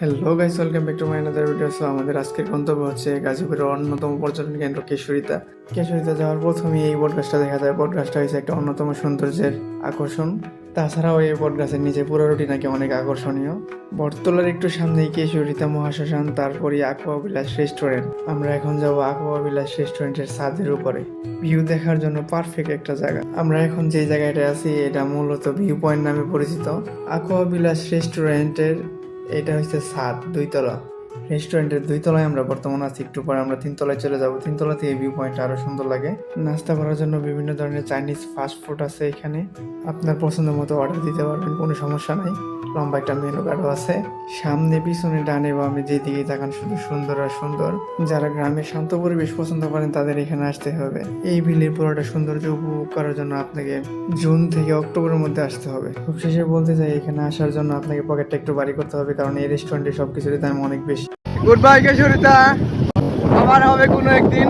Hello guys welcome back to my another video so আমাদের আজকের গন্তব্য হচ্ছে গাজীপুরের অন্যতম পর্যটন কেন্দ্র কেশরিতা। কেশরিতা যাওয়ার প্রথমেই এই বটগাছটা দেখা যায়। বটগাছটা হচ্ছে একটা অন্যতম সৌন্দর্যের আকর্ষণ। তাছাড়াও এই বটগাছের নিচে পুরো রুটি নাকি অনেক আকর্ষণীয়। বটতলার একটু সামনেই কেশরিতা মহাশ্মশান, তারপরই আকোয়া বিলাস রেস্টুরেন্ট আমরা এখন যাব আকোয়া বিলাস রেস্টুরেন্টের ছাদের উপরে। ভিউ দেখার জন্য পারফেক্ট একটা জায়গা। আমরা এখন যে জায়গাটা আছি, এটা মূলত ভিউ পয়েন্ট নামে পরিচিত। আকোয়া বিলাস রেস্টুরেন্টের এটা হচ্ছে সাত দুইতলা রেস্টুরেন্টের দুই তলায় আমরা বর্তমানে আছি, একটু পরে আমরা তিনতলায় চলে যাব। তিনতলা থেকে ভিউ পয়েন্ট আরও সুন্দর লাগে। নাস্তা করার জন্য বিভিন্ন ধরনের চাইনিজ ফাস্ট ফুড আছে এখানে। আপনার পছন্দ মতো অর্ডার দিতে পারবেন, কোনো সমস্যা নাই। লম্বা একটা মেনু কার্ডও আছে। সামনে, পিছনে, ডানে বামে যেদিকে তাকান, শুধু সুন্দর আর সুন্দর। যারা গ্রামের শান্ত পরিবেশ পছন্দ করেন, তাদের এখানে আসতে হবে। এই বিলের পুরোটা সৌন্দর্য উপভোগ করার জন্য আপনাকে জুন থেকে অক্টোবরের মধ্যে আসতে হবে। খুব শেষে বলতে চাই, এখানে আসার জন্য আপনাকে পকেটটা একটু বাড়ি করতে হবে, কারণ এই রেস্টুরেন্টে সবকিছুর দাম অনেক বেশি। গুড বাই কেশরিতা আবার হবে কোনো একদিন।